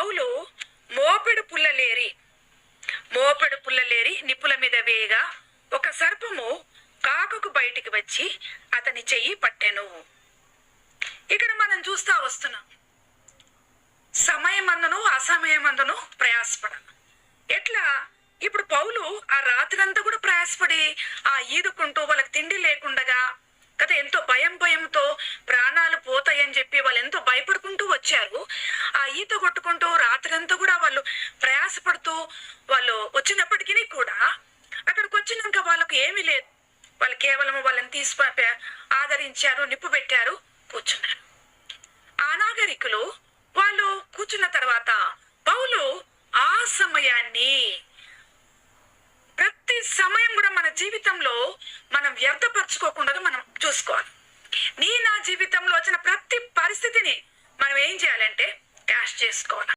పౌలు మోపెడు పుల్లలేరి. మోపెడు పుల్లలేరి నిప్పుల మీద వేయగా ఒక సర్పము కాకకు బయటికి వచ్చి అతని చెయ్యి పట్టెను ఇక్కడ మనం చూస్తా వస్తున్నాం. సమయమందును అసమయమందును ప్రయాసపడ. ఎట్లా? ఇప్పుడు పౌలు ఆ రాత్రంతా కూడా ప్రయాసపడి ఆ ఈదుకుంటూ వాళ్ళకి తిండి లేకుండగా కదా ఎంతో భయం భయంతో ప్రాణాలు పోతాయని చెప్పి వాళ్ళు ఎంతో భయపడుకుంటూ వచ్చారు ఆ ఈత కొట్టుకుంటూ రాత్రంతా కూడా వాళ్ళు ప్రయాసపడుతూ వాళ్ళు వచ్చినప్పటికీ కూడా అక్కడికి వచ్చినాక వాళ్ళకు ఏమీ లేదు. వాళ్ళు కేవలం వాళ్ళని తీసి ఆదరించారు నిప్పు పెట్టారు కూర్చున్నారు. ఆ నాగరికులు వాళ్ళు కూర్చున్న తర్వాత పౌలు ఆ సమయాన్ని ప్రతి సమయం కూడా మన జీవితంలో మనం వ్యర్థపరచుకోకుండా మనం చూసుకోవాలి. నీ నా జీవితంలో వచ్చిన ప్రతి చేసుకోవాలి